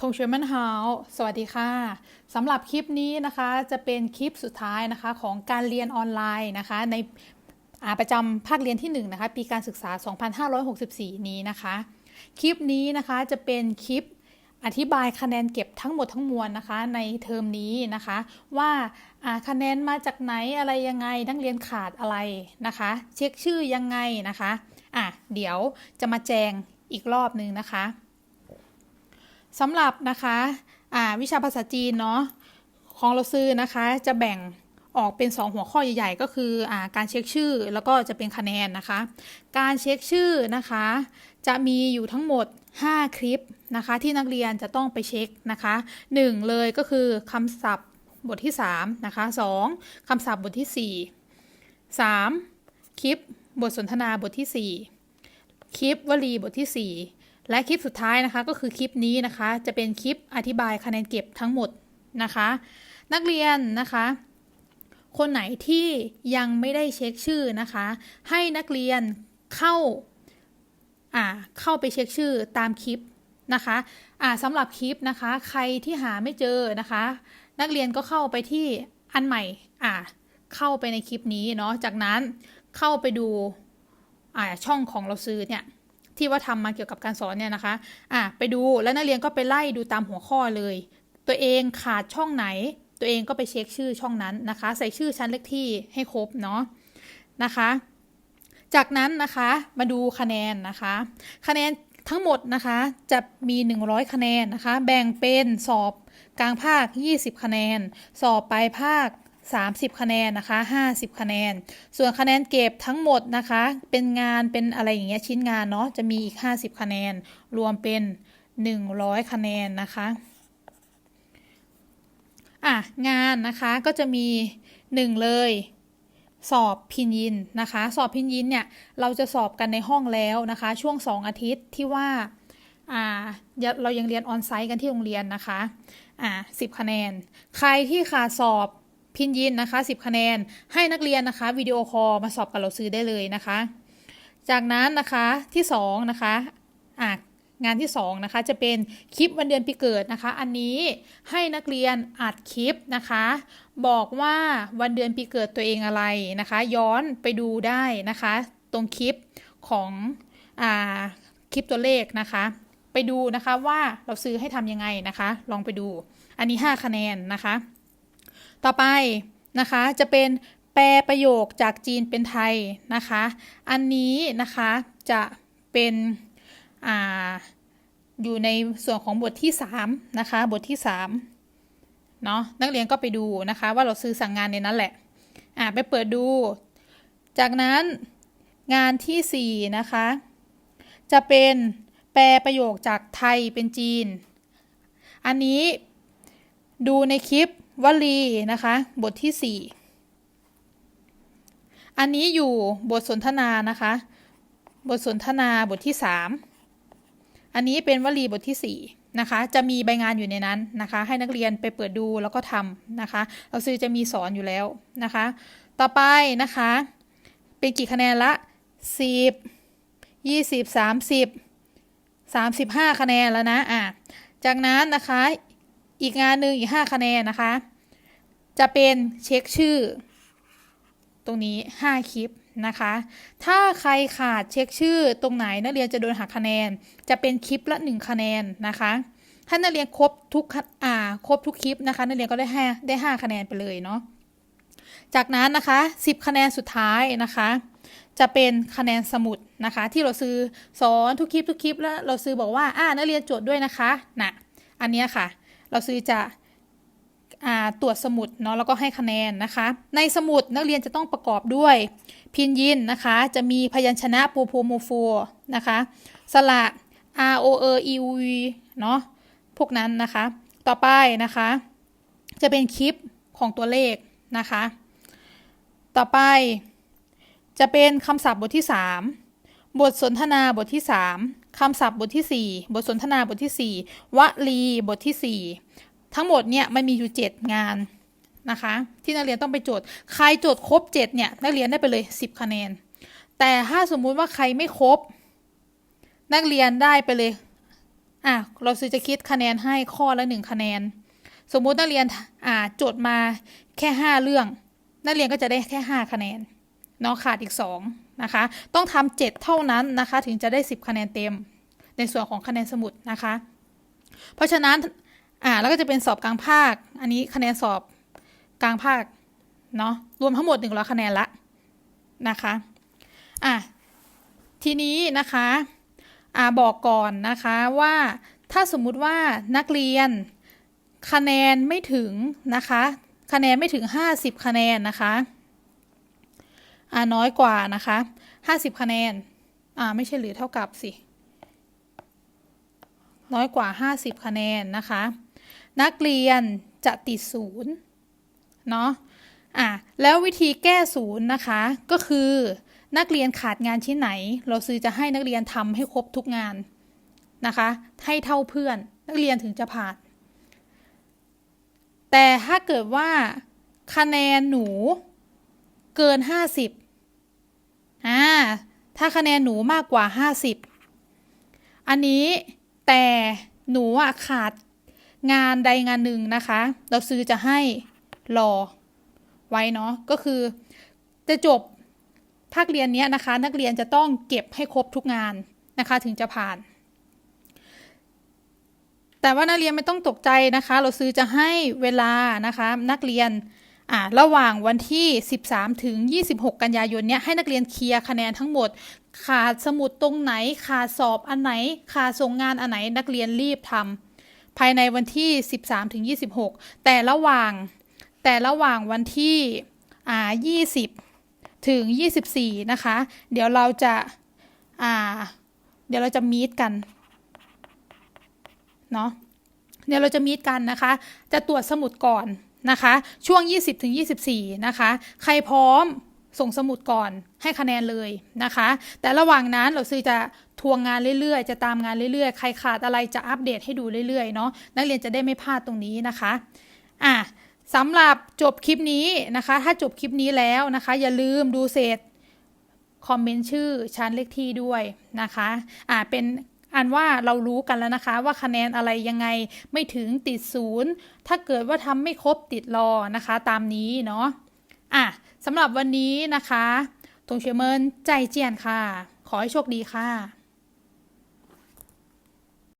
ทงชวยมันเฮาสวัสดีค่ะสำหรับคลิปนี้นะคะจะเป็นคลิปสุดท้ายนะคะของการเรียนออนไลน์นะคะ ในอาประจำภาคเรียนที่1นงนะคะปีการศึกษา 2564 นี้นะคะ คลิปนี้นะคะจะเป็นคลิปอธิบายคะแนนเก็บทั้งหมดทั้งมวลนะคะ ในเทอมนี้นะคะ ว่าอ่าคะแนนมาจากไหนอะไรยังไงนักเรียนขาดอะไรนะคะ เช็คชื่อยังไงนะคะอะเดี๋ยวจะมาแจงอีกรอบนึงนะคะ สำหรับนะคะอ่าวิชาภาษาจีนเนาะของเราซื้อนะคะจะแบ่งออกเป็น 2 หัวข้อใหญ่ ๆ ก็คืออาการเช็คชื่อแล้วก็จะเป็นคะแนนนะคะ การเช็คชื่อนะคะ จะมีอยู่ทั้งหมด 5 คลิปนะคะ ที่นักเรียนจะต้องไปเช็คนะคะ 1 เลยก็คือคำศัพท์บทที่3นะคะ 2คำศัพท์บทที่ 4 3 คลิป บทสนทนาบทที่ 4 คลิปวลีบทที่ 4 และคลิปสุดท้ายนะคะก็คือคลิปนี้นะคะ จะเป็นคลิปอธิบายคะแนนเก็บทั้งหมดนะคะ นักเรียนนะคะ คนไหนที่ยังไม่ได้เช็คชื่อนะคะ ให้นักเรียนเข้าอ่าเข้าไปเช็คชื่อตามคลิปนะคะอ่าสำหรับคลิปนะคะ ใครที่หาไม่เจอนะคะ นักเรียนก็เข้าไปที่อันใหม่อ่าเข้าไปในคลิปนี้เนาะจากนั้นเข้าไปดู ช่องของเราซื้อเนี่ยที่ว่าทำมาเกี่ยวกับการสอนเนี่ยนะคะอ่าไปดูแล้วนักเรียนก็ไปไล่ดูตามหัวข้อเลย ตัวเองขาดช่องไหน ตัวเองก็ไปเช็คชื่อช่องนั้นนะคะ ใส่ชื่อชั้นเลขที่ให้ครบเนาะนะคะ จากนั้นนะคะมาดูคะแนนนะคะ คะแนนทั้งหมดนะคะจะมี 100 คะแนนนะคะ แบ่งเป็นสอบกลางภาค 20 คะแนน สอบปลายภาค 30 คะแนนนะคะ 50 คะแนน ส่วนคะแนนเก็บทั้งหมดนะคะ เป็นงานเป็นอะไรอย่างเงี้ยชิ้นงานเนาะจะมีอีก 50 คะแนน รวมเป็น 100 คะแนนนะคะอะงานนะคะก็จะมีหนึ่งเลยสอบพินยินนะคะ สอบพินยินเนี่ยเราจะสอบกันในห้องแล้วนะคะ ช่วง 2 อาทิตย์ที่ว่าอ่าเรายังเรียนออนไซต์กันที่โรงเรียนนะคะอ่าสิคะแนน ใครที่ขาดสอบ พินยินนะคะ 10 คะแนน ให้นักเรียนนะคะวิดีโอคอลมาสอบกับเราซื้อได้เลยนะคะ จากนั้นนะคะที่2นะคะอ่างานที่ 2 นะคะ จะเป็นคลิปวันเดือนปีเกิดนะคะ อันนี้ให้นักเรียนอัดคลิปนะคะ บอกว่าวันเดือนปีเกิดตัวเองอะไรนะคะ ย้อนไปดูได้นะคะ ตรงคลิปของอ่าคลิปตัวเลขนะคะ ไปดูนะคะว่าเราซื้อให้ทำยังไงนะคะ ลองไปดูอันนี้ 5 คะแนนนะคะ ต่อไปนะคะจะเป็นแปลประโยคจากจีนเป็นไทยนะคะ อันนี้นะคะจะเป็นออยู่ในส่วนของบทที่3นะคะบทที่3เนาะนักเรียนก็ไปดูนะคะ ว่าเราซื้อสั่งงานในนั้นแหละอ่าไปเปิดดู จากนั้นงานที่4นะคะ จะเป็นแปลประโยคจากไทยเป็นจีน อันนี้ดูในคลิป วลีนะคะ บทที่ 4 อันนี้อยู่บทสนทนานะคะ บทสนทนาบทที่ 3 อันนี้เป็นวลีบทที่ 4 นะคะ จะมีใบงานอยู่ในนั้นนะคะ ให้นักเรียนไปเปิดดูแล้วก็ทำนะคะ เราซื้อจะมีสอนอยู่แล้วนะคะ ต่อไปนะคะ เป็นกี่คะแนนละ 10 20 30 35 คะแนนแล้วนะอะจากนั้นนะคะอีกงานหนึ่งอีก 5 คะแนนนะคะ จะเป็นเช็คชื่อ ตรงนี้ 5 คลิปนะคะ ถ้าใครขาดเช็คชื่อตรงไหนนักเรียนจะโดนหักคะแนน จะเป็นคลิปละ 1 คะแนนนะคะ ถ้านักเรียนครบทุกอ่าครบทุกคลิปนะคะนักเรียนก็ได้ห้าได้ 5 คะแนนไปเลยเนาะ จากนั้นนะคะ 10 คะแนนสุดท้ายนะคะจะเป็นคะแนนสมุดนะคะ ที่เราซื้อสอนทุกคลิปทุกคลิปแล้วเราซื้อบอกว่าอ่านักเรียนจดด้วยนะคะนะอันนี้ค่ะ เราซื้อจะ ตรวจสมุดเนาะแล้วก็ให้คะแนนนะคะ ในสมุดนักเรียนจะต้องประกอบด้วย พินยินนะคะ จะมีพยัญชนะปูโพโมโฟนะคะ สระ r o e e u v เนาะพวกนั้นนะคะ ต่อไปนะคะ จะเป็นคลิปของตัวเลขนะคะ ต่อไป จะเป็นคำศัพท์บทที่ 3 บทสนทนาบทที่ 3คำศัพท์บทที่ 4 บทสนทนาบทที่ 4วลีบทที่ 4 ทั้งหมดเนี่ยมันมีอยู่7งานนะคะ ที่นักเรียนต้องไปโจทย์ ใครโจทย์ครบ7เนี่ยนักเรียนได้ไปเลย 10 คะแนน แต่ถ้าสมมุติว่าใครไม่ครบ นักเรียนได้ไปเลยอะเราซื้อจะคิดคะแนนให้ข้อละหนึ่งคะแนน สมมุตินักเรียนอ่าโจทย์มาแค่ห้าเรื่อง นักเรียนก็จะได้แค่ห้าคะแนนเนาะขาดอีกสองนะคะ ต้องทำเจ็ดเท่านั้นนะคะ ถึงจะได้สิบคะแนนเต็ม ในส่วนของคะแนนสมุดนะคะ เพราะฉะนั้น อ่าแล้วก็จะเป็นสอบกลางภาค อันนี้คะแนนสอบกลางภาคเนาะรวมทั้งหมดหนึ่งร้อยคะแนนละนะคะอะทีนี้นะคะอ่าบอกก่อนนะคะว่าถ้าสมมุติว่านักเรียนคะแนนไม่ถึงนะคะ คะแนนไม่ถึง 50 คะแนนนะคะอ่าน้อยกว่านะคะ 50 คะแนนอ่าไม่ใช่หรือเท่ากับสิน้อยกว่า 50 คะแนนนะคะ นักเรียนจะติดศูนย์เนาะอะแล้ววิธีแก้ศูนย์นะคะก็คือนักเรียนขาดงานชิ้นไหน เราซื้อจะให้นักเรียนทำให้ครบทุกงานนะคะให้เท่าเพื่อนนักเรียนถึงจะผ่าน แต่ถ้าเกิดว่าคะแนนหนูเกิน 50อ่าถ้าคะแนนหนูมากกว่า 50 อันนี้แต่หนูอะขาด งานใดงานหนึ่งนะคะ เราซื้อจะให้รอไว้เนาะก็คือจะจบภาคเรียนนี้นะคะ นักเรียนจะต้องเก็บให้ครบทุกงานนะคะ ถึงจะผ่าน แต่ว่านักเรียนไม่ต้องตกใจนะคะ เราซื้อจะให้เวลานะคะ นักเรียนอ่าระหว่างวันที่ 13 ถึง 26 กันยายนเนี้ยให้นักเรียนเคลียร์คะแนนทั้งหมด ขาดสมุดตรงไหน ขาดสอบอันไหน ขาดส่งงานอันไหน นักเรียนรีบทำ ภายในวันที่ 13ถึง26 แต่ระหว่างแต่ระหว่างวันที่อ่า20 ถึง 24 นะคะ เดี๋ยวเราจะอ่าเดี๋ยวเราจะมีดกันเนาะเดี๋ยวเราจะมีดกันนะคะ จะตรวจสมุดก่อนนะคะ ช่วง 20ถึง24 นะคะ ใครพร้อม ส่งสมุดก่อนให้คะแนนเลยนะคะ แต่ระหว่างนั้นเราซื้อจะทวงงานเรื่อยๆ จะตามงานเรื่อยๆ ใครขาดอะไรจะอัปเดตให้ดูเรื่อยๆเนาะนักเรียนจะได้ไม่พลาดตรงนี้นะคะอะสำหรับจบคลิปนี้นะคะ ถ้าจบคลิปนี้แล้วนะคะ อย่าลืมดูเศษคอมเมนต์ชื่อชั้นเลขที่ด้วยนะคะอ่าเป็นอันว่าเรารู้กันแล้วนะคะ ว่าคะแนนอะไรยังไงไม่ถึงติดศูนย์ถ้าเกิดว่าทำไม่ครบติดรอนะคะ ตามนี้เนาะ อะสำหรับวันนี้นะคะตงเชยเมินใจเจียนค่ะ ขอให้โชคดีค่ะ